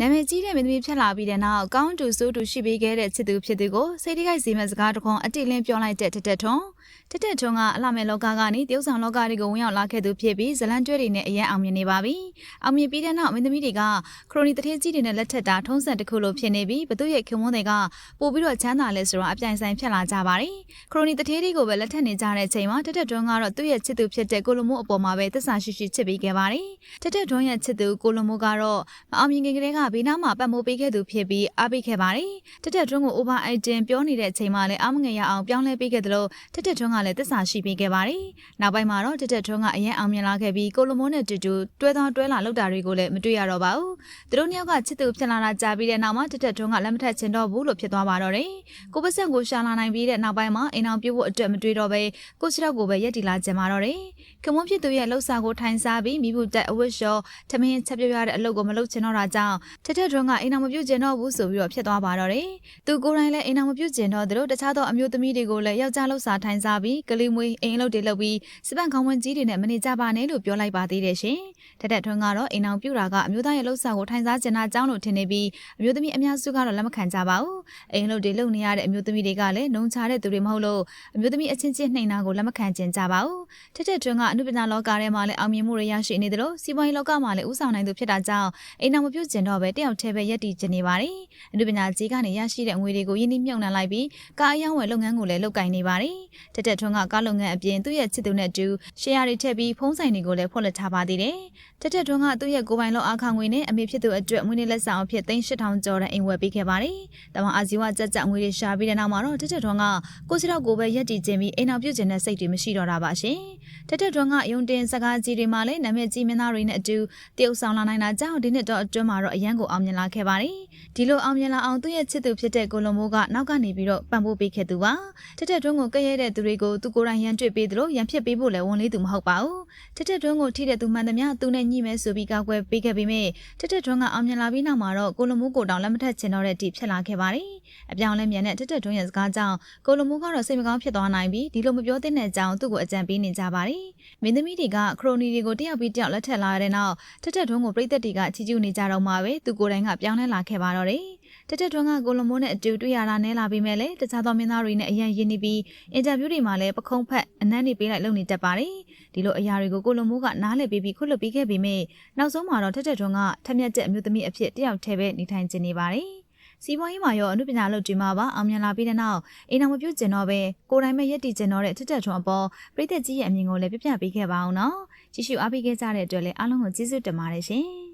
နာမည်ကြီးတဲ့မင်းသမီးဖြစ်လာပြီးတဲ့နောက်ကောင်းတူဆိုးတူရှိပေးခဲ့တဲ့ချစ်သူဖြစ်သူကိုစိတ်ထိခိုက်စေမဲ့စကားတစ်ခွန်းအတိအလင်းပြောလိုက်တဲ့တက်တက်ထွန်းတက်တက်ထွန်းကအလှမဲ့လောကကနေတယောက်ဆောင်လောကတွေကိုဝင်ရောက်လာခဲ့သူဖြစ်ပြီးဇလန်ကျွဲတွေနဲ့အရန်အောင်မြင်နေပါပြီ။အောင်မြင်ပြီးတဲ့နောက်မင်းသမီးတွေကခရိုနီတထေးကြီးတွေနဲ့လက်ထက်တာထုံးစံတစ်ခုလိုဖြစ်နေပြီးဘသူရဲ့ခင်မွန်းတွေကပို့ပြီးတော့ချမ်းသာလဲဆိုတော့အပြိုင်ဆိုင်ဖြစ်လာကြပါတယ်။ခရိုနီတထေးတွေကိုပဲလက်ထက်နေကြတဲ့အချိန်မှာတက်တက်ထွန်းကတော့သူ့ရဲ့ချစ်သူဖြစ်တဲ့ကိုလိုမိုးအပေါ်မှာပဲသစ္စာရှိရှိချစ်ပြီးခဲ့ပါတယ်။တက်တက်ထွန်းရဲ့ချစ်သူကိုလိုမိုးကတော့မအောင်မြင်ခင်ကတည်းကဘေးနားမှာပတ်မိုးပေးခဲ့သူဖြစ်ပြီးအားပေးခဲ့ပါတယ်။တက်တက်ထွန်းကို over item ပြောနေတဲ့အချိန်မှာလည်းအားမငယ်ရအောင်ပြောင်းလဲပေးခဲ့တယ်လို့တက်တက်ထွန်းကလည်းသစ္စာရှိပေးခဲ့ပါတယ်။နောက်ပိုင်းမှာတော့တက်တက်ထွန်းကအရင်အောင်မြင်လာခဲ့ပြီးကိုလိုမိုးနဲ့တူတူတွဲသွားတွဲလာလောက်တာတွေကိုလည်းမတွေ့ရတော့ပါဘူး။သူတို့နှစ်ယောက်ကချစ်သူဖြစ်လာတာကြာပြီးတဲ့နောက်မှာတက်တက်ထွန်းကလက်မထက်ချင်တော့ဘူးလို့ဖြစ်သွားပါတော့တယ်။ကိုပစက်ကိုရှာလာနိုင်ပြီးတဲ့နောက်ပိုင်းမှာအိမ်အောင်ပြုတ်ဖို့အတွက်မတွေ့တော့ဘဲကိုစရောက်ကိုပဲရက်တီလာကျင်ပါတော့တယ်။ခမွန်းဖြစ်သူရဲ့လှုပ်ရှားကိုထိုင်စားပြီးမိဖို့တက်အဝတ်လျှော်ထမင်းချက်ပြပြတဲ့အလုပ်ကိုမလုပ်ချင်တော့တာကြောင့်တက်တက်ထွန်းကအိမ်အောင်မပြုတ်ချင်တော့ဘူးဆိုပြီးတော့ဖြစ်သွားပါတော့တယ်။သူကိုယ်တိုင်လည်းအိမ်အောင်မပြုတ်ချင်တော့သူတို့တခြားသောအမျိုးသမီးတွေကိုလည်းယောက်ျားလှုပ်ရှားထိုင်စားပြီးကလေးမွေးအိမ်အလုပ်တွေလုပ်ပြီးစပန့်ခေါင်းဝန်းကြီးတွေနဲ့မနေကြပါနဲ့လို့ပြောလိုက်ပါသေးတယ်ရှင်။တက်တက်ထွန်းကတော့အိမ်အောင်ပြုတ်တာကအမျိုးသားရဲ့လှုပ်ရှားကိုထိုင်စားချင်တာကြောင့်လို့ထင်နေပြီးအမျိုးသမီးအများစုကတော့လက်မခံကြပါဘူး။အိမ်အလုပ်တွေလုပ်နေရတဲ့အမျိုးသမီးတွေကလည်းနှုံချတဲ့သူတွေမဟုတ်လို့အမျိုးသမီးအချင်းချင်းနှိမ်နာကိုလက်မခံကျင်ကြပါဘူး။တက်တက်ထွန်းကအမှုပညာလောကထဲမှာလည်းအောင်မြင်မှုတွေရရှိနေတယ်လို့စီးပွားရေးလောကမှာလည်းဥဆောင်နိုင်သူဖြစ်တာကြောင့်အိမ်အောင်မပြုတ်ကျင်တော့ပဲတယောက်တည်းပဲရက်တည်ကျင်နေပါတယ်။အမှုပညာကြီးကနေရရှိတဲ့ငွေတွေကိုယင်းနှိမ့်မြုပ်နှံလိုက်ပြီးကားအယောင်းဝယ်လုပ်ငန်းကိုလည်းလုပ်ကိုင်နေပါတယ်။တက်တက်ထွန်းကကားလုပ်ငန်းအပြင်သူ့ရဲ့ချစ်သူနဲ့အတူရှယ်ယာတွေထည့်ပြီးဖုံးဆိုင်တွေကိုလည်းဖွင့်လှစ်ထားပါသေးတယ်။တက်တက်ထွန်းကသူ့ရဲ့ကိုယ်ပိုင်လောအားခငွေနဲ့အမေဖြစ်သူအတွက်ငွေနဲ့လက်ဆောင်အဖြစ်3800ကျော်တဲ့အိမ်ဝယ်ပေးခဲ့ပါတယ်။တမန်အာဇီဝကြက်ကြက်ငွေတွေရှာပြီးတဲ့နောက်မှာတော့တက်တက်ထွန်းကကိုစီတော့ကိုပဲရက်တည်ခြင်းပြီးအိမ်အောင်ပြုတ်ခြင်းတဲ့စိတ်တွေမရှိတော့တာပါရှင်။တက်တက်ထွန်းကယုံတင်စကားကြီးတွေမှာလည်းနာမည်ကြီးမင်းသားတွေနဲ့အတူတရုတ်ဆောင်လာနိုင်တာကြောင့်ဒီနှစ်တော့အတွင်းမှာတော့အရန်ကိုအောင်မြင်လာခဲ့ပါတယ်။ဒီလိုအောင်မြင်လာအောင်သူ့ရဲ့ချစ်သူဖြစ်တဲ့ကိုလုံမိုးကနောက်ကနေပြီးတော့ပံ့ပိုးပေးခဲ့သူပါ။တက်တက်ထွန်းကိုကဲ့ရဲ့တဲ့သူတွေကိုသူကိုယ်တိုင်ရန်တွေ့ပေးသလိုရန်ဖြစ်ပေးဖို့လည်းဝန်လေးသူမဟုတ်ပါဘူး။တက်တက်ထွန်းကိုထိတဲ့သူမှန်သမျှသူနဲ့ညှိမဲဆိုပြီးကောက်ွယ်ပေးခဲ့ပြီးမြဲတက်တက်ထွန်းကအောင်မြင်လာပြီးနောက်မှာတော့ကိုလုံမိုးကိုတောင်လက်မထက်ချင်တော့တဲ့အထိဖြစ်လာခဲ့ပါတယ်။အပြောင်းလဲမြန်တဲ့တက်တက်ထွန်းရဲ့စကားကြောင့်ကိုလုံမိုးကတော့စိတ်မကောင်းဖြစ်သွားနိုင်ပြီးဒီလိုမပြောသင့်တဲ့အကြောင်းသူ့ကိုအကြံပေးနေကြပါတယ်။မင်းသမီးတွေကခရိုနီတွေကိုတယောက်ပြီးတယောက်လက်ထက်လာတဲ့နောက်တက်တက်ထွန်းကိုပြိသက်တွေကချီကျူးနေကြတော့မှပဲသူကိုယ်တိုင်ကပြောင်းလဲလာခဲ့ပါတော့တယ်။တက်တက်ထွန်းကကိုလုံမိုးနဲ့အတူတွေ့ရတာနဲလာပြီးမဲ့လေတခြားသောမင်းသားတွေနဲ့အရန်ရင်းနေပြီးအင်တာဗျူးတွေမှာလည်းပခုံးဖက်အနမ်းနေပေးလိုက်လုပ်နေတတ်ပါတယ်။ဒီလိုအရာတွေကိုကိုလုံမိုးကနားလည်ပြီးပြီးခွတ်လွတ်ပြီးခဲ့ပြီးမြဲနောက်ဆုံးမှာတော့ထက်ထက်ထွန်းကထက်မြက်တဲ့အမျိုးသမီးအဖြစ်တယောက်တည်းပဲနေထိုင်ကျင်နေပါတယ်။စီးပွားရေးမှာရောအမှုပညာလုပ်ဒီမှာပါအောင်မြင်လာပြီးတဲ့နောက်အိမ်တော်မပြုတ်ကျင်တော့ပဲကိုယ်တိုင်ပဲရက်တည်ကျင်တော့တဲ့ထက်ထက်ထွန်းအပေါ်ပြည်သက်ကြီးရဲ့အမြင်ကိုလည်းပြပြပေးခဲ့ပါအောင်နော်။ကြည့်ရှုအားပေးခဲ့ကြတဲ့အတွက်လည်းအားလုံးကိုကျေးဇူးတင်ပါတယ်ရှင်။